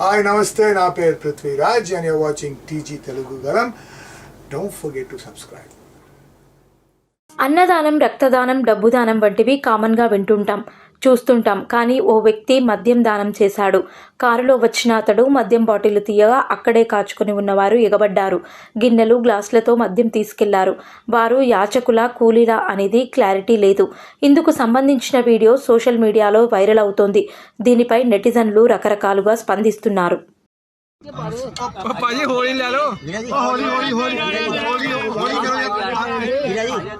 Hi నమస్తే నా పేరు Prithviraj and you're watching TG Telugu గలం డోంట్ ఫర్గెట్ టు సబ్స్క్రైబ్ అన్నదానం రక్తదానం డబ్బు దానం వంటివి కామన్గా వింటుంటాం. చూస్తుంటాం కానీ ఓ వ్యక్తి మద్యం దానం చేశాడు కారులో వచ్చిన అతడు మద్యం బాటిల్ తీయగా అక్కడే కాచుకుని ఉన్నవారు ఎగబడ్డారు గిన్నెలు గ్లాసులతో మద్యం తీసుకెళ్ళారు వారు యాచకుల కూలీలా అనేది క్లారిటీ లేదు ఇందుకు సంబంధించిన వీడియో సోషల్ మీడియాలో వైరల్ అవుతోంది దీనిపై నెటిజన్లు రకరకాలుగా స్పందిస్తున్నారు